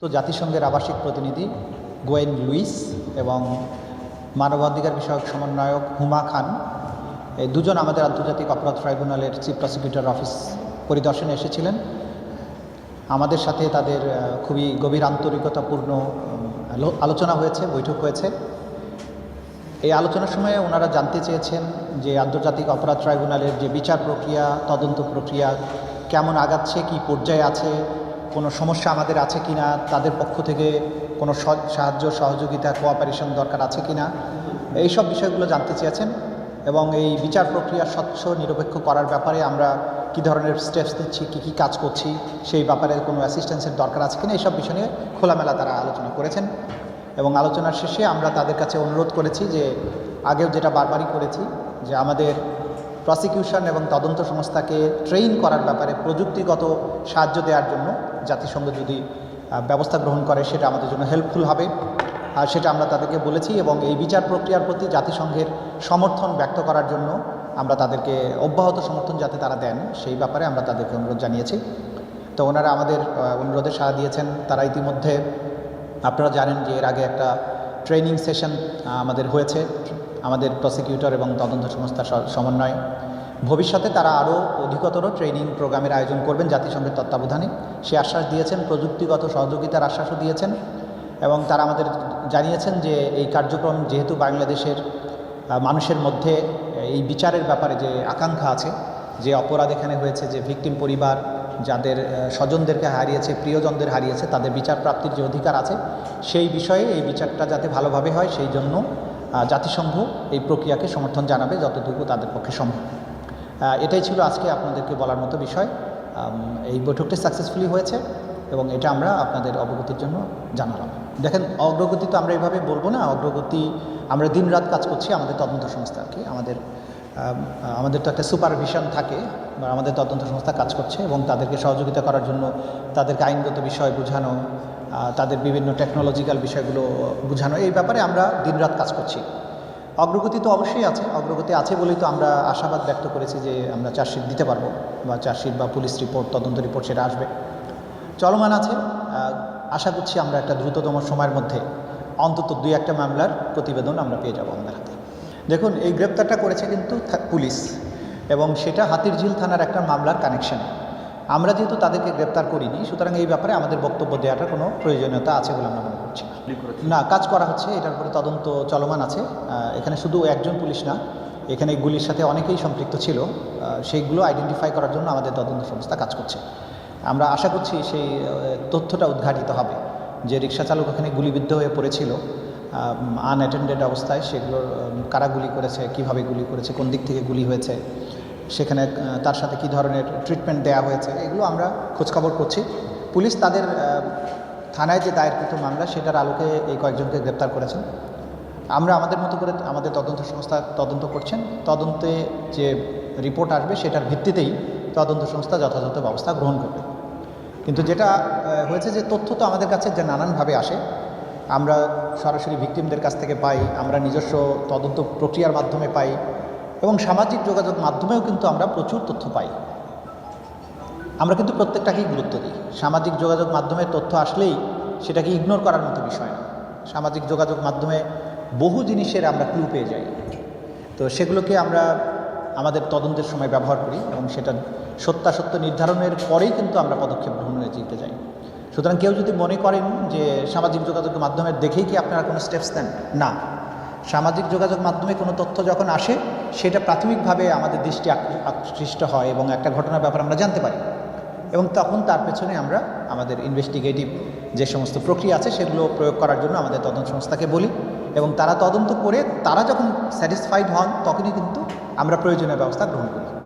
তো জাতিসংঘের আবাসিক প্রতিনিধি গোয়েন লুইস এবং মানবাধিকার বিষয়ক সমন্বয়ক হুমা খান, এই দুজন আমাদের আন্তর্জাতিক অপরাধ ট্রাইব্যুনালের চিফ প্রসিকিউটর অফিস পরিদর্শনে এসেছিলেন। আমাদের সাথে তাদের খুবই গভীর আন্তরিকতাপূর্ণ আলো- আলোচনা হয়েছে, বৈঠক হয়েছে। এই আলোচনার সময় ওনারা জানতে চেয়েছেন যে আন্তর্জাতিক অপরাধ ট্রাইব্যুনালের যে বিচার প্রক্রিয়া, তদন্ত প্রক্রিয়া, কেমন আগাচ্ছে, কি পর্যায়ে আছে কোনো সমস্যা আমাদের আছে কি না তাদের পক্ষ থেকে কোনো সাহায্য, সহযোগিতা কোঅপারেশন দরকার আছে কি না এইসব বিষয়গুলো জানতে চেয়েছেন এবং এই বিচার প্রক্রিয়া স্বচ্ছ, নিরপেক্ষ করার ব্যাপারে আমরা কী ধরনের স্টেপস নিচ্ছি, কী কী কাজ করছি, সেই ব্যাপারে কোনো অ্যাসিস্ট্যান্সের দরকার আছে কিনা, এইসব বিষয় নিয়ে খোলামেলা তারা আলোচনা করেছেন এবং আলোচনার শেষে আমরা তাদের কাছে অনুরোধ করেছি যে, আগেও যেটা বারবারই করেছি যে আমাদের প্রসিকিউশন এবং তদন্ত সংস্থাকে ট্রেইন করার ব্যাপারে প্রযুক্তিগত সাহায্য দেওয়ার জন্য জাতিসংঘ যদি ব্যবস্থা গ্রহণ করে, সেটা আমাদের জন্য হেল্পফুল হবে। আর সেটা আমরা তাদেরকে বলেছি এবং এই বিচার প্রক্রিয়ার প্রতি জাতিসংঘের সমর্থন ব্যক্ত করার জন্য আমরা তাদেরকে অব্যাহত সমর্থন যাতে তারা দেন, সেই ব্যাপারে আমরা তাদেরকে অনুরোধ জানিয়েছি। তো ওনারা আমাদের অনুরোধে সাড়া দিয়েছেন। তারা ইতিমধ্যে, আপনারা জানেন যে এর আগে একটা ট্রেনিং সেশন আমাদের হয়েছে, আমাদের প্রসিকিউটর এবং তদন্ত সংস্থার সমন্বয়ে। ভবিষ্যতে তারা আরও অধিকতর ট্রেনিং প্রোগ্রামের আয়োজন করবেন জাতিসংঘের তত্ত্বাবধানে। সে আশ্বাস দিয়েছেন, প্রযুক্তিগত সহযোগিতার আশ্বাসও দিয়েছেন এবং তারা আমাদের জানিয়েছেন যে এই কার্যক্রম যেহেতু বাংলাদেশের মানুষের মধ্যে এই বিচারের ব্যাপারে যে আকাঙ্ক্ষা আছে, যে অপরাধ এখানে হয়েছে, যে ভিকটিম পরিবার যাদের স্বজনদেরকে হারিয়েছে, প্রিয়জনদের হারিয়েছে, তাদের বিচার প্রাপ্তির যে অধিকার আছে, সেই বিষয়ে এই বিচারটা যাতে ভালোভাবে হয়, সেই জন্য জাতিসংঘ এই প্রক্রিয়াকে সমর্থন জানাবে যতটুকু তাদের পক্ষে সম্ভব। এটাই ছিল আজকে আপনাদেরকে বলার মতো বিষয়। এই বৈঠকটি সাকসেসফুলি হয়েছে এবং এটা আমরা আপনাদের অবগতির জন্য জানালাম। দেখেন, অগ্রগতি তো আমরা এইভাবে বলব না। অগ্রগতি, আমরা দিনরাত কাজ করছি আমাদের তদন্ত সংস্থা আর কি। আমাদের আমাদের তো একটা সুপারভিশন থাকে বা আমাদের তদন্ত সংস্থা কাজ করছে এবং তাদেরকে সহযোগিতা করার জন্য তাদেরকে আইনগত বিষয় বোঝানো তাদের বিভিন্ন টেকনোলজিক্যাল বিষয়গুলো বোঝানো, এই ব্যাপারে আমরা দিনরাত কাজ করছি। অগ্রগতি তো অবশ্যই আছে, অগ্রগতি আছে বলেই তো আমরা আশাবাদ ব্যক্ত করেছি যে আমরা চার্জশিট দিতে পারব বা চার্জশিট বা পুলিশ রিপোর্ট, তদন্ত রিপোর্ট সেটা আসবে। চলমান আছে আশা করছি আমরা একটা দ্রুততম সময়ের মধ্যে অন্তত দুই একটা মামলার প্রতিবেদন আমরা পেয়ে যাব আমাদের হাতে। দেখুন, এই গ্রেপ্তারটা করেছে কিন্তু পুলিশ এবং সেটা হাতিরঝিল থানার একটা মামলার কানেকশন আমরা যেহেতু তাদেরকে গ্রেপ্তার করিনি সুতরাং এই ব্যাপারে আমাদের বক্তব্য দেওয়াটার কোনো প্রয়োজনীয়তা আছে বলে আমরা মনে করছি না। না কাজ করা হচ্ছে এটার উপরে তদন্ত চলমান আছে। এখানে শুধু একজন পুলিশ না এখানে গুলির সাথে অনেকেই সম্পৃক্ত ছিল। সেইগুলো আইডেন্টিফাই করার জন্য আমাদের তদন্ত সংস্থা কাজ করছে। আমরা আশা করছি সেই তথ্যটা উদ্ঘাটিত হবে যে রিক্সা চালক ওখানে গুলিবিদ্ধ হয়ে পড়েছিল। আনঅ্যাটেন্ডেড অবস্থায় সেগুলোর কারা গুলি করেছে কীভাবে গুলি করেছে কোন দিক থেকে গুলি হয়েছে সেখানে তার সাথে কী ধরনের ট্রিটমেন্ট দেওয়া হয়েছে, এগুলো আমরা খোঁজখবর করছি। পুলিশ তাদের থানায় যে দায়েরকৃত মামলা, সেটার আলোকে এই কয়েকজনকে গ্রেপ্তার করেছেন। আমরা আমাদের মতো করে আমাদের তদন্ত সংস্থা তদন্ত করছেন। তদন্তে যে রিপোর্ট আসবে, সেটার ভিত্তিতেই তদন্ত সংস্থা যথাযথ ব্যবস্থা গ্রহণ করবে। কিন্তু যেটা হয়েছে যে তথ্য তো আমাদের কাছে যে নানানভাবে আসে, আমরা সরাসরি ভিকটিমদের কাছ থেকে পাই, আমরা নিজস্ব তদন্ত প্রক্রিয়ার মাধ্যমে পাই এবং সামাজিক যোগাযোগ মাধ্যমেও কিন্তু আমরা প্রচুর তথ্য পাই। আমরা কিন্তু প্রত্যেকটাকেই গুরুত্ব দিই। সামাজিক যোগাযোগ মাধ্যমে তথ্য আসলেই সেটাকে ইগনোর করার মতো বিষয় না। সামাজিক যোগাযোগ মাধ্যমে বহু জিনিসের আমরা ক্লু পেয়ে যাই। তো সেগুলোকে আমরা আমাদের তদন্তের সময় ব্যবহার করি এবং সেটা সত্যাসত্য নির্ধারণের পরেই কিন্তু আমরা পদক্ষেপ গ্রহণে যেতে যাই। সুতরাং কেউ যদি মনে করেন যে সামাজিক যোগাযোগ মাধ্যমের দেখেই কি আপনারা কোনো স্টেপস নেন? না। সামাজিক যোগাযোগ মাধ্যমে কোনো তথ্য যখন আসে সেটা প্রাথমিকভাবে আমাদের দৃষ্টি আক- আকৃষ্ট হয় এবং একটা ঘটনার ব্যাপার আমরা জানতে পারি। এবং তখন তার পেছনে আমরা আমাদের ইনভেস্টিগেটিভ যে সমস্ত প্রক্রিয়া আছে সেগুলো প্রয়োগ করার জন্য আমাদের তদন্ত সংস্থাকে বলি এবং তারা তদন্ত করে তারা যখন স্যাটিসফাইড হন, তখনই কিন্তু আমরা প্রয়োজনীয় ব্যবস্থা গ্রহণ করি।